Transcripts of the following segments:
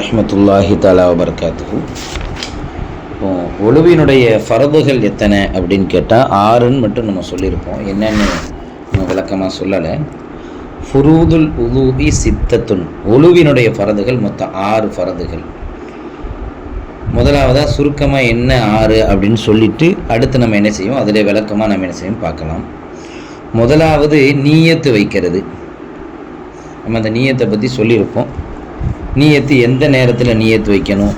வரமத்துல்லாஹி தாலா வபர்காத்து ஒழுவினுடைய ஃபரதுகள் எத்தனை அப்படின்னு கேட்டால் ஆறுன்னு மட்டும் நம்ம சொல்லியிருப்போம். என்னென்னு நம்ம விளக்கமாக சொல்லலை. ஃபுரூதுல் உலூஹி சித்தத்துன். ஒழுவினுடைய ஃபரதுகள் மொத்தம் ஆறு ஃபரதுகள். முதலாவதாக சுருக்கமாக என்ன ஆறு அப்படின்னு சொல்லிட்டு அடுத்து நம்ம என்ன செய்வோம்? அதில் விளக்கமாக நம்ம என்ன செய்யும் பார்க்கலாம். முதலாவது நீயத்து வைக்கிறது. நம்ம அந்த நீயத்தை பற்றி சொல்லியிருப்போம். நீயத்து எந்த நேரத்தில் நீயத்து வைக்கணும்?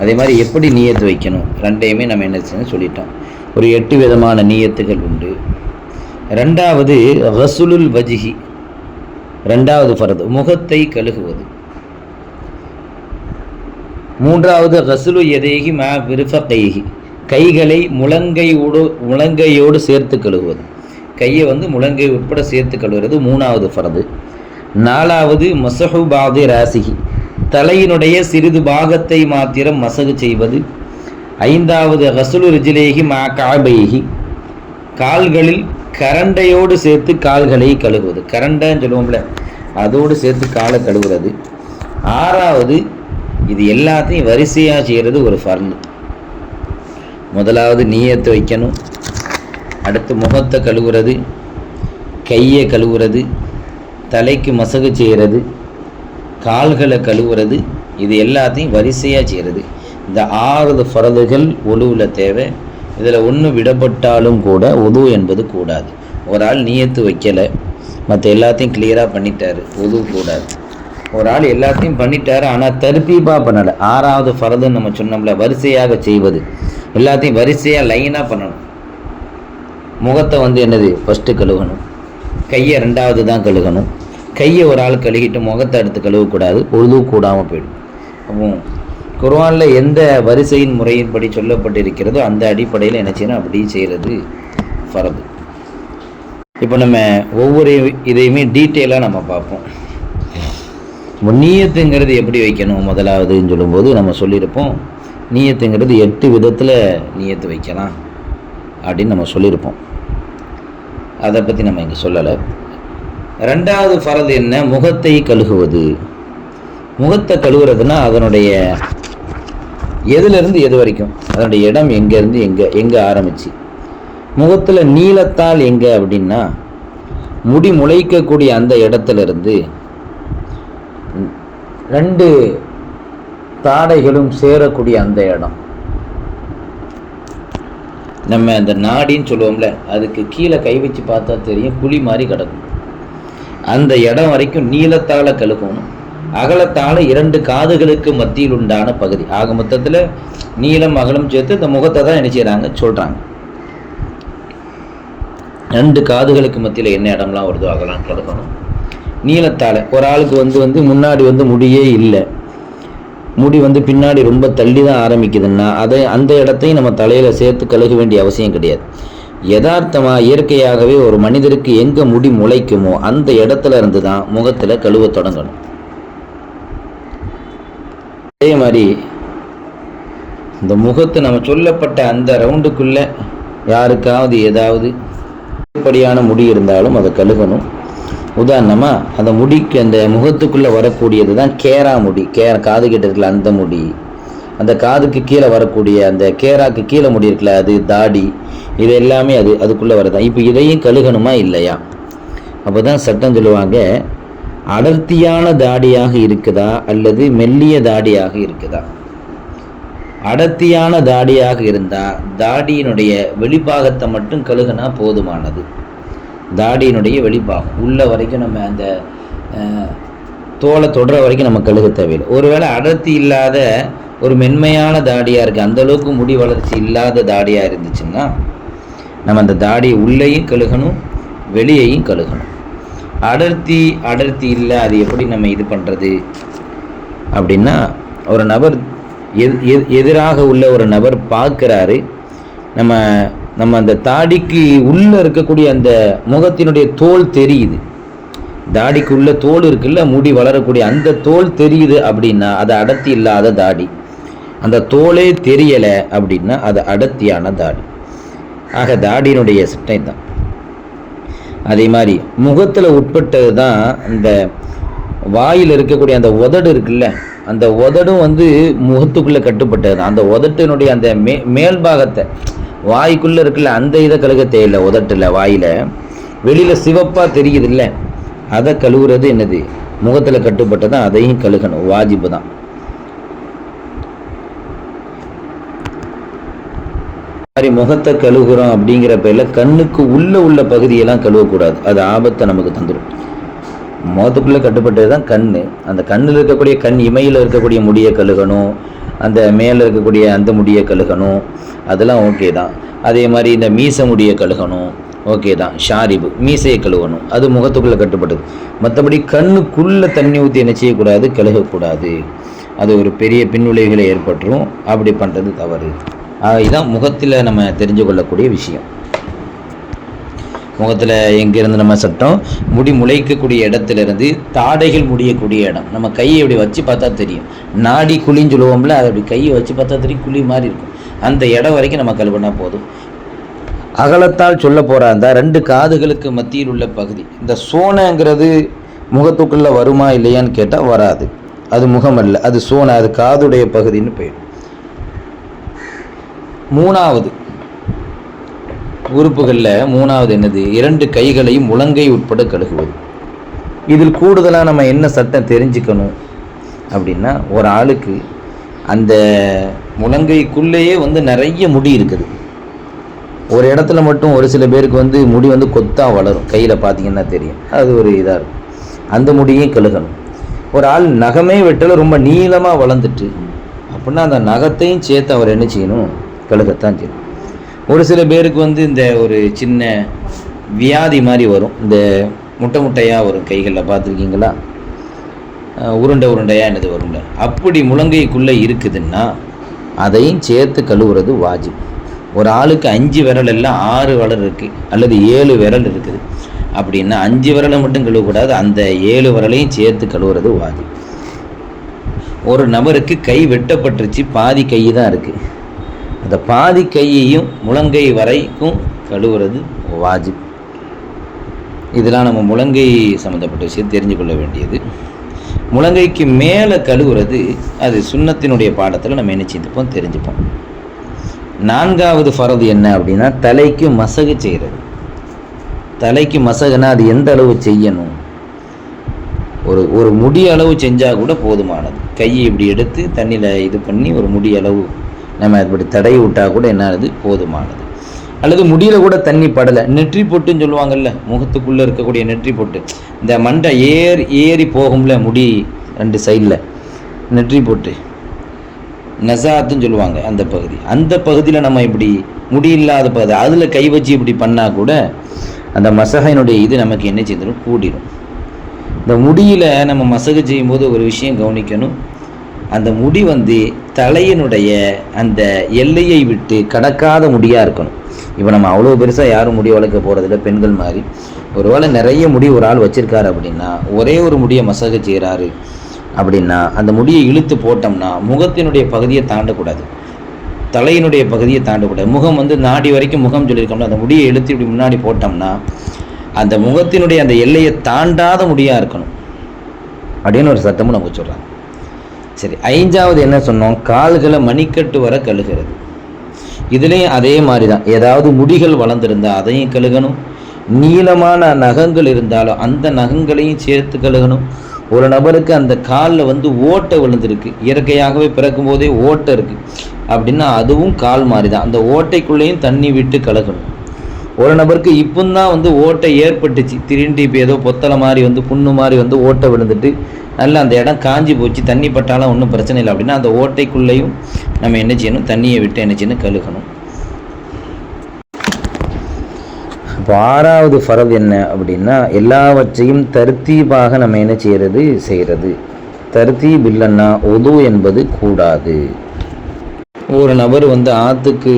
அதே மாதிரி எப்படி நீயத்து வைக்கணும்? ரெண்டையுமே நம்ம என்ன செய்யணும் சொல்லிட்டோம். ஒரு எட்டு விதமான நீயத்துகள் உண்டு. ரெண்டாவது ரசுலுல் வஜிஹி. ரெண்டாவது ஃபரது முகத்தை கழுகுவது. மூன்றாவது ரசுலு எதேகி மா விருஃபகைகி கைகளை முழங்கையோடு முழங்கையோடு சேர்த்து கழுகுவது கையை வந்து முழங்கை உட்பட சேர்த்து கழுவுறது மூணாவது ஃபரது. நாலாவது மசஹுபாதி ராசிகி தலையினுடைய சிறிது பாகத்தை மாத்திரம் மசகு செய்வது. ஐந்தாவது ரசுலு ரிஜிலேகி மா காபைகி கால்களில் கரண்டையோடு சேர்த்து கால்களை கழுவுவது. கரண்டைன்னு சொல்லுவோம்ல அதோடு சேர்த்து காலை கழுவுறது. ஆறாவது இது எல்லாத்தையும் வரிசையாக செய்கிறது ஒரு ஃபர்ன். முதலாவது நீயத்தை வைக்கணும். அடுத்து முகத்தை கழுவுறது. கையை கழுவுறது. தலைக்கு மசகு செய்கிறது கால்களை கழுவுறது இது எல்லாத்தையும் வரிசையாக செய்கிறது இந்த ஆறு ஃபரதுகள் ஒழுவில் தேவை. இதில் ஒன்று விடப்பட்டாலும் கூட உது என்பது கூடாது. ஒரு ஆள் நீயத்து வைக்கலை மற்ற எல்லாத்தையும் கிளியராக பண்ணிட்டாரு உது கூடாது. ஒரு ஆள் எல்லாத்தையும் பண்ணிட்டாரு ஆனால் தர்பீபாக பண்ணலை. ஆறாவது ஃபரதுன்னு நம்ம சொன்னோம்ல வரிசையாக செய்வது. எல்லாத்தையும் வரிசையாக லைனாக பண்ணணும். முகத்தை வந்து என்னது? ஃபஸ்ட்டு கழுவணும். கையை ரெண்டாவது தான் கழுகணும். கையை ஒரு ஆள் கழுகிட்டு முகத்தை எடுத்து கழுவக்கூடாது பொழுது கூடாமல் போயிடும். அப்போ குர்வானில் எந்த வரிசையின் முறையின்படி சொல்லப்பட்டிருக்கிறதோ அந்த அடிப்படையில் என்ன செய்யணும்? அப்படி செய்கிறது ஃபரது. இப்போ நம்ம ஒவ்வொரு இதையுமே டீட்டெயிலாக நம்ம பார்ப்போம். நீயத்துங்கிறது எப்படி வைக்கணும்? முதலாவதுன்னு சொல்லும்போது நம்ம சொல்லியிருப்போம் நீயத்துங்கிறது எட்டு விதத்தில் நீயத்து வைக்கலாம் அப்படின்னு நம்ம சொல்லியிருப்போம். அதை பற்றி நம்ம இங்கே சொல்லலை. ரெண்டாவது ஃபரது என்ன? முகத்தை கழுகுவது. முகத்தை கழுவுறதுன்னா அதனுடைய எதுலேருந்து எது வரைக்கும்? அதனுடைய இடம் எங்கேருந்து எங்கே எங்கே ஆரம்பிச்சு? முகத்தில் நீளத்தால் எங்கே அப்படின்னா முடி முளைக்கக்கூடிய அந்த இடத்துலேருந்து ரெண்டு தாடைகளும் சேரக்கூடிய அந்த இடம். நம்ம அந்த நாடின்னு சொல்லுவோம்ல அதுக்கு கீழே கை வச்சு பார்த்தா தெரியும் குழி மாதிரி கிடக்கும். அந்த இடம் வரைக்கும் நீளத்தால கழுகணும். அகலத்தால இரண்டு காதுகளுக்கு மத்தியில் உண்டான பகுதி. ஆக மொத்தத்தில் நீளம் அகலம் சேர்த்து இந்த முகத்தை தான் என்ன செய்கிறாங்க சொல்கிறாங்க ரெண்டு காதுகளுக்கு மத்தியில் என்ன இடம்லாம் வருதோ அகலம் கழுகணும். நீளத்தால். ஒரு ஆளுக்கு வந்து வந்து முன்னாடி வந்து முடியே இல்லை. முடி வந்து பின்னாடி ரொம்ப தள்ளி தான் ஆரம்பிக்குதுன்னா அதை அந்த இடத்தையும் நம்ம தலையில் சேர்த்து கழுக வேண்டிய அவசியம் கிடையாது. யதார்த்தமாக இயற்கையாகவே ஒரு மனிதருக்கு எங்கே முடி முளைக்குமோ அந்த இடத்துல இருந்து தான் முகத்தில் கழுவ தொடங்கணும். அதே மாதிரி இந்த முகத்தை நம்ம சொல்லப்பட்ட அந்த ரவுண்டுக்குள்ளே யாருக்காவது ஏதாவது படியான முடி இருந்தாலும் அதை கழுகணும். உதாரணமாக அந்த முடிக்கு அந்த முகத்துக்குள்ளே வரக்கூடியது தான் கேரா முடி. கே காது கிட்ட இருக்கல அந்த முடி. அந்த காதுக்கு கீழே வரக்கூடிய அந்த கேராக்கு கீழே முடி இருக்குல்ல அது தாடி இது எல்லாமே அது அதுக்குள்ளே வரதான். இப்போ இதையும் கழுகணுமா இல்லையா? அப்போ தான் சட்டம் சொல்லுவாங்க அடர்த்தியான தாடியாக இருக்குதா அல்லது மெல்லிய தாடியாக இருக்குதா? அடர்த்தியான தாடியாக இருந்தால் தாடியினுடைய வெளிப்பாகத்தை மட்டும் கழுகுனா போதுமானது. தாடியினுடைய வெளிப்பாகம். உள்ள வரைக்கும் நம்ம அந்த தோலை தொடுற வரைக்கும் நம்ம கழுக தேவையில்லை. ஒருவேளை அடர்த்தி இல்லாத ஒரு மென்மையான தாடியாக இருக்குது அந்தளவுக்கு முடி வளர்ச்சி இல்லாத தாடியாக இருந்துச்சுன்னா நம்ம அந்த தாடியை உள்ளேயும் கழுகணும் வெளியையும் கழுகணும். அடர்த்தி அடர்த்தி இல்லை அது எப்படி நம்ம இது பண்ணுறது அப்படின்னா ஒரு நபர் எது எதிராக உள்ள ஒரு நபர் பார்க்குறாரு நம்ம நம்ம அந்த தாடிக்கு உள்ளே இருக்கக்கூடிய அந்த முகத்தினுடைய தோல் தெரியுது. தாடிக்குள்ளே தோல் இருக்குல்ல முடி வளரக்கூடிய அந்த தோல் தெரியுது அப்படின்னா அது அடர்த்தி இல்லாத தாடி. அந்த தோலே தெரியலை அப்படின்னா அது அடர்த்தியான தாடி. ஆக தாடியினுடைய சிட்டை தான். அதே மாதிரி முகத்தில் உட்பட்டது தான் இந்த வாயில் இருக்கக்கூடிய அந்த உதடு இருக்குல்ல அந்த உதடும் வந்து முகத்துக்குள்ளே கட்டுப்பட்டது. தான் அந்த உதட்டினுடைய அந்த மே மேல் பாகத்தை வாய்க்குள்ளே இருக்குல்ல அந்த இதை கழுக தேவையில்லை உதட்டில் வாயில். வெளியில் சிவப்பாக தெரியுது இல்லை அதை கழுவுறது என்னது? முகத்தில் கட்டுப்பட்டதான் அதையும் கழுகணும். வாஜிபு தான். மாதிரி முகத்தை கழுகுறோம் அப்படிங்கிற பேரில் கண்ணுக்கு உள்ள உள்ள பகுதியெல்லாம் கழுவக்கூடாது. அது ஆபத்தை நமக்கு தந்துடும் முகத்துக்குள்ளே கட்டுப்பட்டது தான் கண் அந்த கண்ணில் இருக்கக்கூடிய கண் இமையில் இருக்கக்கூடிய முடியை கழுகணும். அந்த மேலே இருக்கக்கூடிய அந்த முடியை கழுகணும். அதெல்லாம் ஓகே தான். அதே மாதிரி இந்த மீச முடியை கழுகணும். ஓகே தான் ஷாரிபு மீசையை கழுவணும். அது முகத்துக்குள்ளே கட்டுப்பட்டது. மற்றபடி கண்ணுக்குள்ளே தண்ணி ஊற்றி என்ன செய்யக்கூடாது? கழுகக்கூடாது. அது ஒரு பெரிய பின்விளைவுகளை ஏற்பட்டுரும். அப்படி பண்ணுறது தவறு. இதுதான் முகத்தில் நம்ம தெரிஞ்சு கொள்ளக்கூடிய விஷயம். முகத்தில் எங்கேருந்து நம்ம சட்டம்? முடி முளைக்கக்கூடிய இடத்துல இருந்து தாடைகள் முடியக்கூடிய இடம். நம்ம கையை இப்படி வச்சு பார்த்தா தெரியும். நாடி குழின்னு சொல்லுவோம்ல அதை அப்படி கையை வச்சு பார்த்தா தெரியும் குழி மாதிரி இருக்கும். அந்த இடம் வரைக்கும் நம்ம கழுவினா போதும். அகலத்தால் சொல்ல போகிறா இருந்தால் ரெண்டு காதுகளுக்கு மத்தியில் உள்ள பகுதி. இந்த சோனைங்கிறது முகத்துக்குள்ளே வருமா இல்லையான்னு கேட்டால் வராது. அது முகம் அல்ல அது சோனை அது காதுடைய பகுதின்னு போயிடும் மூணாவது உறுப்புகளில் மூணாவது என்னது? இரண்டு கைகளையும் முழங்கை உட்பட கழுகுவது. இதில் கூடுதலாக நம்ம என்ன சட்டம் தெரிஞ்சுக்கணும் அப்படின்னா ஒரு ஆளுக்கு அந்த முழங்கைக்குள்ளேயே வந்து நிறைய முடி இருக்குது. ஒரு இடத்துல மட்டும் ஒரு சில பேருக்கு வந்து முடி வந்து கொத்தாக வளரும். கையில் பார்த்தீங்கன்னா தெரியும். அது ஒரு இதாக இருக்கும். அந்த முடியும் கழுகணும். ஒரு ஆள் நகமே வெட்டல ரொம்ப நீளமாக வளர்ந்துட்டு அப்படின்னா அந்த நகத்தையும் சேர்த்து அவர் என்ன செய்யணும்? கழுகத்தான் செய்யணும். ஒரு சில பேருக்கு வந்து இந்த ஒரு சின்ன வியாதி மாதிரி வரும். இந்த முட்டை முட்டையாக வரும். கைகளில் பார்த்துருக்கீங்களா? உருண்டை உருண்டையாக என்னது வரும்ல. அப்படி முழங்கைக்குள்ளே இருக்குதுன்னா அதையும் சேர்த்து கழுவுறது வாஜிப். ஒரு ஆளுக்கு அஞ்சு விரல் எல்லாம் ஆறு விரல் இருக்குது அல்லது ஏழு விரல் இருக்குது. அப்படின்னா அஞ்சு விரலை மட்டும் கழுவக்கூடாது அந்த ஏழு விரலையும் சேர்த்து கழுவுறது வாதி ஒரு நபருக்கு கை வெட்டப்பட்டுருச்சு பாதி கை தான் இருக்குது அந்த பாதி கையையும் முழங்கை வரைக்கும் கழுவுறது வாஜிப். இதெல்லாம் நம்ம முழங்கை சம்மந்தப்பட்ட விஷயம் தெரிஞ்சு கொள்ள வேண்டியது. முழங்கைக்கு மேலே கழுவுறது அது சுண்ணத்தினுடைய பாடத்தில் நம்ம என்ன செய்துப்போம் தெரிஞ்சுப்போம். நான்காவது ஃபரது என்ன அப்படின்னா தலைக்கு மசகு செய்கிறது. தலைக்கு மசகுனா அது எந்த அளவு செய்யணும்? ஒரு ஒரு முடி அளவு செஞ்சால் கூட போதுமானது. கையை இப்படி எடுத்து தண்ணியில் இது பண்ணி ஒரு முடி அளவு நம்ம இப்படி தடவி விட்டால் கூட என்ன ஆகுது? போதுமானது. அல்லது முடியில் கூட தண்ணி படலை. நெற்றி பொட்டுன்னு சொல்லுவாங்கல்ல முகத்துக்குள்ளே இருக்கக்கூடிய நெற்றி பொட்டு. இந்த மண்டை ஏறி ஏறி போகும்ல முடி ரெண்டு சைடில் நெற்றி பொட்டு. நெசாத்துன்னு சொல்லுவாங்க அந்த பகுதி. அந்த பகுதியில் நம்ம இப்படி முடியில்லாத பகுதி அதில் கை வச்சு இப்படி பண்ணால் கூட அந்த மசகையினுடைய இது நமக்கு என்ன செய்திடும் கூடிடும் இந்த முடியில் நம்ம மசகு செய்யும்போது ஒரு விஷயம் கவனிக்கணும். அந்த முடி வந்து தலையினுடைய அந்த எல்லையை விட்டு கடக்காத முடியாக இருக்கணும். இப்போ நம்ம அவ்வளோ பெருசாக யாரும் முடி வளர்க்க போகிறதில்ல பெண்கள் மாதிரி. ஒருவேளை நிறைய முடி ஒரு ஆள் வச்சுருக்காரு அப்படின்னா ஒரே ஒரு முடியை மசகு செய்கிறாரு அப்படின்னா அந்த முடியை இழுத்து போட்டோம்னா முகத்தினுடைய பகுதியை தாண்டக்கூடாது. தலையினுடைய பகுதியை தாண்டக்கூடாது. முகம் வந்து நாடி வரைக்கும் முகம் சொல்லியிருக்கோம்னா அந்த முடியை இழுத்து இப்படி முன்னாடி போட்டோம்னா அந்த முகத்தினுடைய அந்த எல்லையை தாண்டாத முடியாக இருக்கணும். அப்படின்னு ஒரு சட்டமும் நமக்கு சொல்கிறாங்க சரி ஐந்தாவது என்ன சொன்னோம்? கால்களை மணிக்கட்டு வர கழுகிறது. இதுலேயும் அதே மாதிரி தான் ஏதாவது முடிகள் வளர்ந்துருந்தால் அதையும் கழுகணும். நீளமான நகங்கள் இருந்தாலும் அந்த நகங்களையும் சேர்த்து கழுகணும். ஒரு நபருக்கு அந்த காலில் வந்து ஓட்டை விழுந்திருக்கு. இயற்கையாகவே பிறக்கும் போதே ஓட்டை இருக்குது அப்படின்னா அதுவும் கால் மாதிரி தான் அந்த ஓட்டைக்குள்ளேயும் தண்ணி விட்டு கலக்கணும். ஒரு நபருக்கு இப்போந்தான் வந்து ஓட்டை ஏற்பட்டுச்சு. திருண்டி இப்போ ஏதோ பொத்தலை மாதிரி வந்து புண்ணு மாதிரி வந்து ஓட்டை விழுந்துட்டு நல்லா அந்த இடம் காஞ்சி போச்சு. தண்ணி பட்டாலும் ஒன்றும் பிரச்சனை இல்லை. அப்படின்னா அந்த ஓட்டைக்குள்ளேயும் நம்ம என்ன செய்யணும்? தண்ணியை விட்டு என்ன செய்யணும்? கழுகணும். இப்போ ஆறாவது ஃபரல் என்ன அப்படின்னா எல்லாவற்றையும் தருத்தீபாக நம்ம என்ன செய்கிறது செய்கிறது தருத்தீப் இல்லைன்னா ஒது என்பது கூடாது. ஒரு நபர் வந்து ஆற்றுக்கு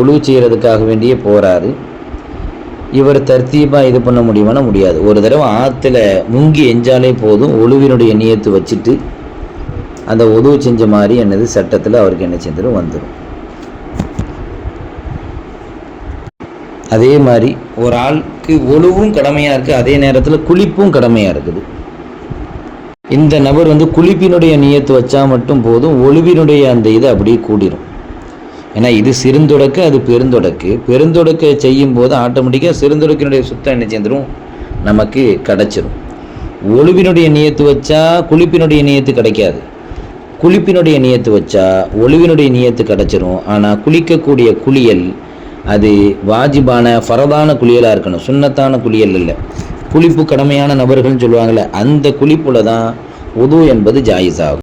ஒழு செய்கிறதுக்காக வேண்டியே போகிறாரு இவர் தர்த்தீபாக இது பண்ண முடியுமானா முடியாது. ஒரு தடவை ஆற்றுல முங்கி எஞ்சாலே போதும் ஒழுவினுடைய நியத்து வச்சுட்டு அந்த உதவு செஞ்ச மாதிரி என்னது? சட்டத்தில் அவருக்கு என்ன செஞ்சிடும் வந்துடும் அதே மாதிரி ஒரு ஆளுக்கு ஒழுவும் கடமையாக இருக்குது அதே நேரத்தில் குளிப்பும் கடமையாக இருக்குது. இந்த நபர் வந்து குளிப்பினுடைய நியத்து வச்சா மட்டும் போதும் ஒளிவினுடைய அந்த இது அப்படியே கூடிரும். ஏன்னா இது சிறுந்தொடக்கு அது பெருந்தொடக்கு. பெருந்தொடக்க செய்யும் போது ஆட்டோமேட்டிக்காக சிறுந்தொடக்கினுடைய சுத்தம் என்ன செஞ்சிடும் நமக்கு கிடச்சிரும். ஒளிவினுடைய நியத்து வச்சா குளிப்பினுடைய நியத்து கிடைக்காது. குளிப்பினுடைய நியத்து வச்சா ஒளிவினுடைய நியத்து கிடச்சிரும். ஆனால் குளிக்கக்கூடிய குளியல் அது வாஜிபான ஃபரதான குளியலாக இருக்கணும். சுண்ணத்தான குளியல் இல்லை. குளிப்பு கடமையான நபர்கள்னு சொல்லுவாங்கள்ல அந்த குளிப்புல தான் உது என்பது ஜாயிஸ் ஆகும்.